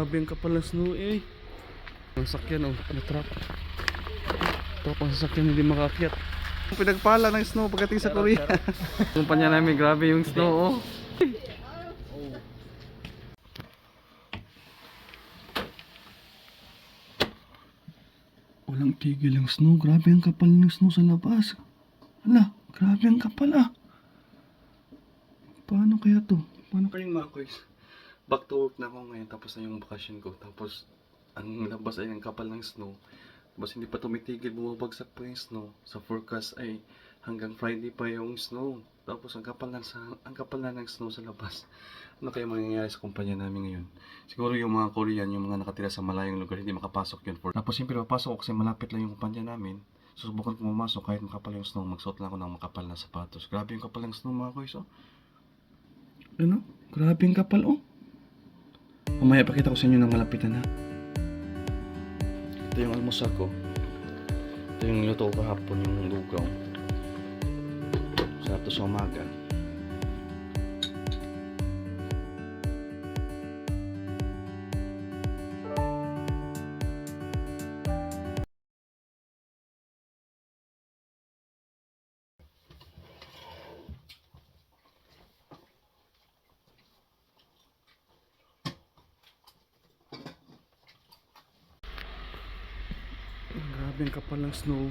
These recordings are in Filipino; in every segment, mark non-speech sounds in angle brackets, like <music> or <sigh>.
Grabe ang kapal ng snow eh. Ang sakyan oh, ano trap. Ang sasakyan hindi makaakyat. Pinagpala ng snow pagdating sa Korea. <laughs> Kumpanya namin, grabe yung snow oh. Walang tigil ang snow. Grabe ang kapal ng snow sa labas. Ala, grabe ang kapal ah. Paano kaya to? Paano kaya mga kuys? Back to work na ako ngayon tapos na yung vacation ko. Tapos ang labas ay ang kapal ng snow. Tapos hindi pa tumitigil, bumabagsak pa yung snow. Sa forecast ay hanggang Friday pa yung snow. Tapos ang kapal na, sa, ang kapal na ng snow sa labas. Ano kaya mangyayari sa kumpanya namin ngayon? Siguro yung mga Korean, yung mga nakatira sa malayong lugar, hindi makapasok yun. For... Tapos siyempre papasok ako kasi malapit lang yung kumpanya namin. Susubukan ko pumasok kahit makapal yung snow. Magsuot lang ako ng makapal na sapatos. Grabe yung kapal ng snow mga kuys, oh. Ano? Grabe yung kapal, oh. Mamaya pakita ko sa inyo ng malapitan, ha. Ito yung almusal ko. Ito yung luto ko kahapon, yung lugaw. Sarap to sa umaga. Grabe ang kapal ng snow.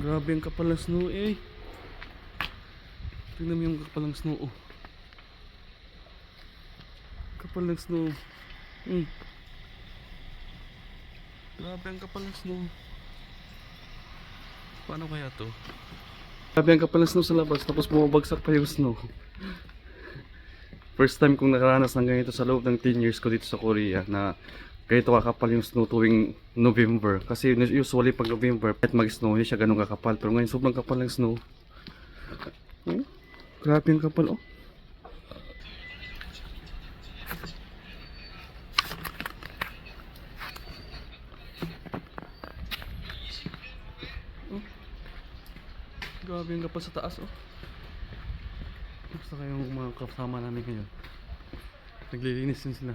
Grabe ang kapal ng snow eh. Tingnan mo yung kapal ng snow oh. Kapal ng snow. Hmm. Grabe ang kapal ng snow. Paano kaya to? Grabe ang kapal ng snow sa labas tapos bumabagsak pa yung snow. <laughs> First time kong nakaranas ng ganito sa loob ng 10 years ko dito sa Korea na ganito kakapal yung snow tuwing November. Kasi usually pag November, kahit mag-snow, siya ganun kakapal. Pero ngayon sobrang kapal ng snow. Hmm? Grabe yung kapal oh. Oh. Grabe yung kapal sa taas oh. Basta kayong mga kasama namin ngayon. Naglilinis din sila.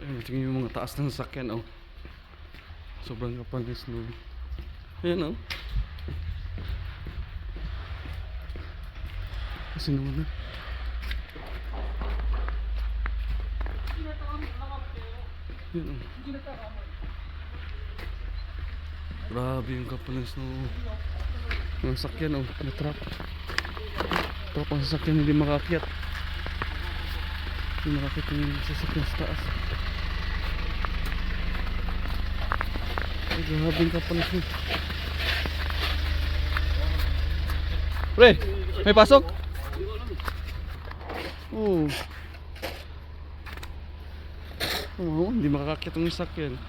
Ayun, tingnan yung mga taas ng sasakyan, oh. Sobrang kapal ng snow. Ayan, oh. Kasi naman na. Ayan, oh. Grabe yung kapal ng snow. Ang sakyan, oh. Ano trap? Ang sasakyan, hindi makaakyat. Hindi makakit yung sasakyan sa taas. Ay, grabe yung kapal ng snow. Pre, may pasok? Oo. Oo, hindi makakakit yung sasakyan.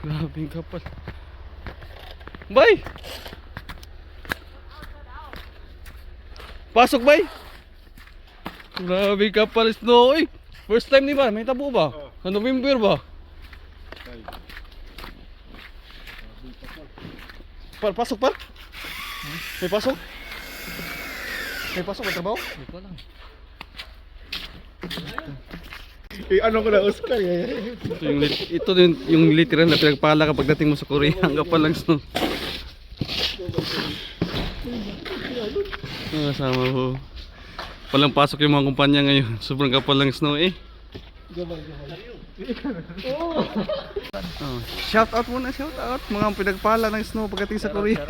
Grabe yung kapal. Bay! Pasok, bay! Grabe kapal snow, eh. First time ni ba? May tabo ba? Sa November ba? Pa pasok pa? May pasok? May pasok? May trabaho? Hindi ko lang. Eh, ano ko na, Oscar? eh. Ito yung, lit- ito yung, yung literal na pinagpala kapag dating mo sa Korea. Ang kapal lang snow. Ang kasama ko. Walang pasok yung mga kumpanya ngayon. Sobrang kapal lang snow eh. Oh. Shout out muna, shout out. Mga pinagpala ng snow pagdating sa Korea.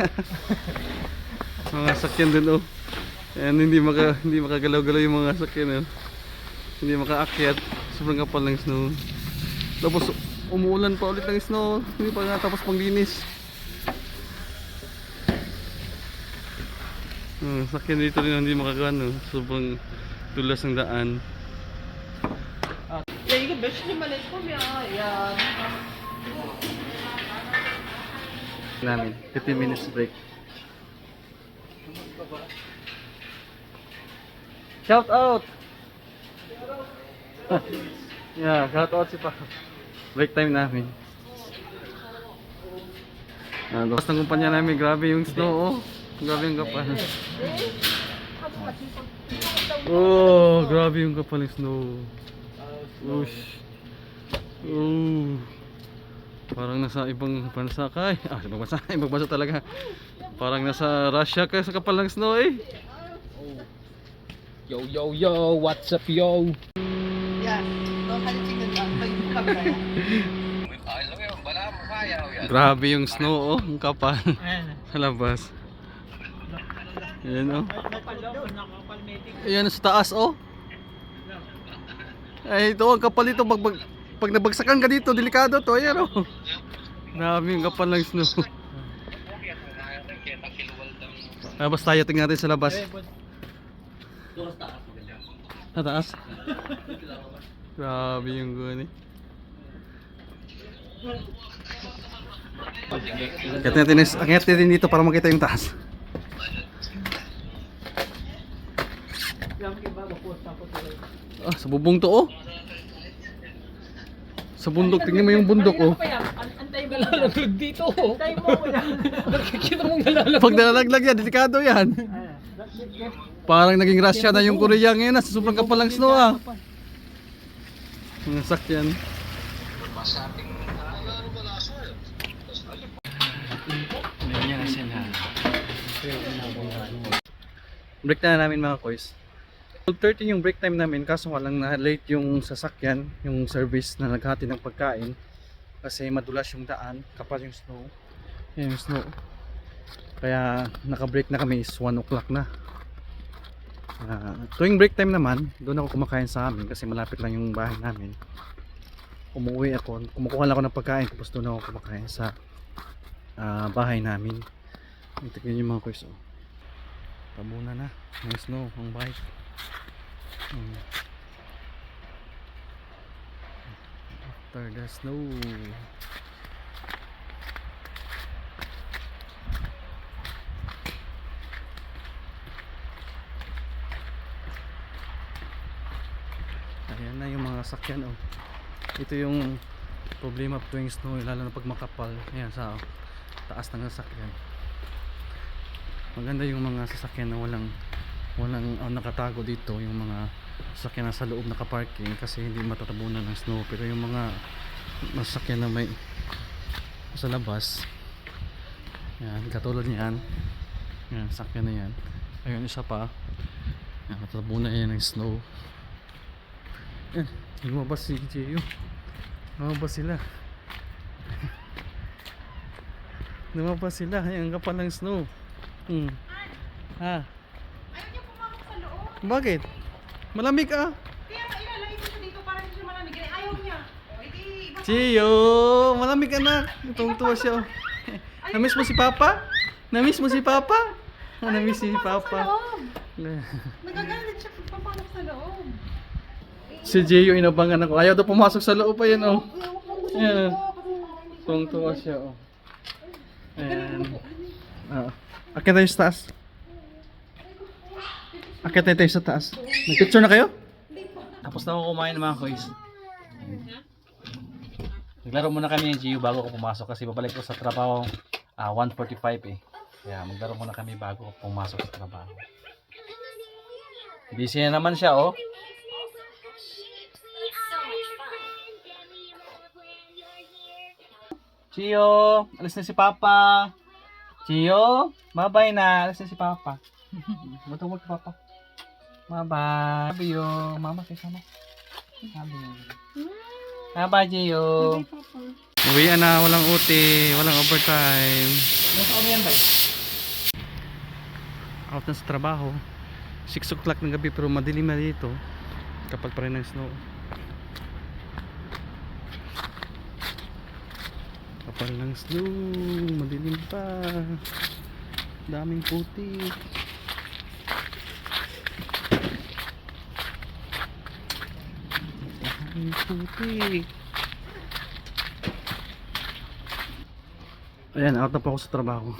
<laughs> mga sakyan din oh. Ayan, hindi maka hindi makagalaw-galaw yung mga sakyan oh. Hindi makaakyat. Sobrang kapal ng snow. Tapos umuulan pa ulit ng snow. Hindi pa natapos panglinis. Hmm, sakyan dito rin hindi makagano. Sobrang tulas ng daan. 야 이거 몇 시간 만에 처음이야 야 namin. 15 minutes break. Shout out! yeah, shout out si Pa. Break time namin. Ah, Tapos ng kumpanya namin, grabe yung snow, oh. Grabe yung kapal. Oh, grabe yung kapal ng snow. Ush. Oh. Parang nasa ibang bansa ka eh. Ah, ibang bansa, <laughs> ibang bansa talaga. Parang nasa Russia ka sa kapal ng snow eh. Yo, yo, yo, what's up, yo? Yan. Local chicken. Grabe yung snow oh, ang kapal. <laughs> sa labas. Ayan oh. Ayan sa taas oh. Ay, ito ang kapal dito pag, pag, pag nabagsakan ka dito, delikado to. Ayan oh. Grabe yung kapal ng snow. Labas tayo, tingnan natin sa labas. Sa taas? Grabe yung gani. Akit natin, akit natin dito para makita yung taas. Ah, sa bubong to oh. Sa bundok, tingnan mo yung bundok oh. Antay mo lang. Nalalaglag dito, oh. Antay mo yan. Nakikita mong nalalaglag. Pag nalalaglag yan, delikado yan. Parang naging Russia na yung Korea ngayon, sa sobrang kapal ng snow ah. Mga sakyan. Na. Break na namin mga koys. 12.30 yung break time namin kaso walang na late yung sasakyan, yung service na naghati ng pagkain kasi madulas yung daan, kapal yung snow. Yung snow. Kaya naka-break na kami is 1 o'clock na. Ah, tuwing break time naman, doon ako kumakain sa amin kasi malapit lang yung bahay namin. Umuwi ako, kumukuha lang ako ng pagkain tapos doon ako kumakain sa ah, bahay namin. Tignan yung mga kuys oh. Tabuna na, may snow ang bike. Hmm. After the snow. Ayan na yung mga sakyan oh. Ito yung problema tuwing snow lalo na pag makapal. Ayan sa taas ng sasakyan. Maganda yung mga sasakyan na walang walang ah, nakatago dito yung mga sasakyan na sa loob nakaparking kasi hindi matatabunan ng snow. Pero yung mga sasakyan na may sa labas yan katulad niyan yan sasakyan na yan. Ayun isa pa. Yan matatabunan yan ng snow. Yan lumabas si Gio. Lumabas sila. <laughs> Lumabas sila. Yan ang kapal ng snow. Hmm. ah Ayaw niya pumasok sa loob. Bakit? Malamig ah. Kaya ilalagay ko siya dito para hindi siya malamig. Eh, Ayaw niya. O, edi, iba- Chiyo! Malamig ka na. Itong tuwa siya. oh. Namiss mo si Papa? Namiss mo si Papa? Ah, namiss si sa Papa. loob. <laughs> Nagagalit siya pag papasok sa loob. Si Gio inabangan ako. Ayaw daw pumasok sa loob pa yan oh. Ayaw ko gusto Yeah. dito, kasi nakakainis Itong tuwa siya oh. Ayan. Ah. Akit tayo sa taas. Akit tayo sa taas. Nag-picture na kayo? Tapos na ako kumain mga kois. Naglaro muna kami ng GU bago ako pumasok kasi babalik ko sa trabaho ah 1.45 eh. Kaya maglaro muna kami bago ako pumasok sa trabaho. Busy na naman siya oh. Chio, alis na si Papa. Chio, bye-bye na. Alis na si Papa. Matawag si Papa. Bye-bye. Love you. Mama, kay sama. Love you. Bye-bye, Gio. Uwi na, walang uti, walang overtime. Out na sa trabaho. 6 o'clock ng gabi pero madilim na dito. Kapal pa rin ng snow. Kapal ng snow, madilim pa. Daming puti. daming puti. Ayan, out na po ako sa trabaho.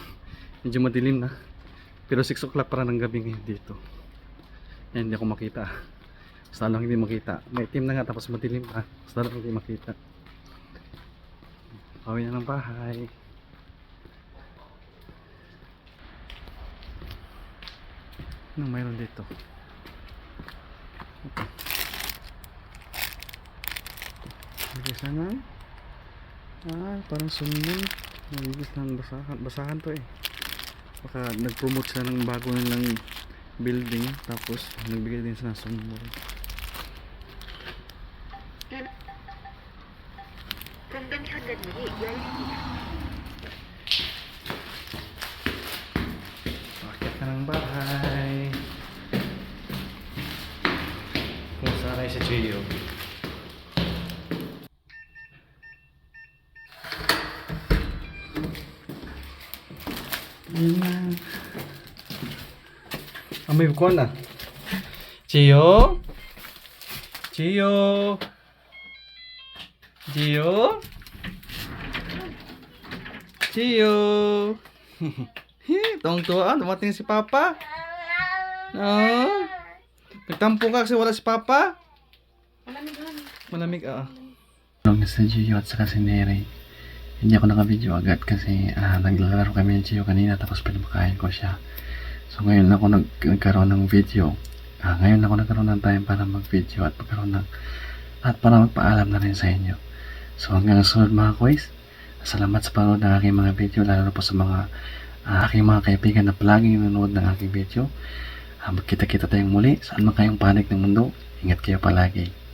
Medyo madilim na. Pero 6 o'clock para ng gabi ngayon dito. Ayan, hindi ako makita. Basta lang hindi makita. May team na nga tapos madilim pa. Basta lang hindi makita. Pawi na ng bahay. Anong mayroon dito? Nagisa na. Ah, parang sumun. Nagigis ng basahan. Basahan to eh. Baka nag-promote sila ng bago nilang building. Tapos, nagbigay din sila ng sumun. Pakit na ng bahay. Kung sana yung sa Chiyo. Yun na. Ah, may bukuan na. Gio? Gio? Gio? Gio? Tuwang-tuwa, dumating si Papa. No? Nagtampo ka kasi wala si Papa. Malamig lang. Malamig, ah. Nung sa Gio at saka si Neri, hindi ako naka-video agad kasi ah, naglalaro kami ni Gio kanina tapos pinapakain ko siya. So ngayon ako nag nagkaroon ng video. Ah, ngayon ako nagkaroon ng time para mag-video at magkaroon ng at para magpaalam na rin sa inyo. So hanggang sa sunod mga quiz, salamat sa panood ng aking mga video lalo po sa mga ah, aking mga kaibigan na palaging nanonood ng aking video. Ah, magkita-kita tayong muli saan man kayong panig ng mundo. Ingat kayo palagi.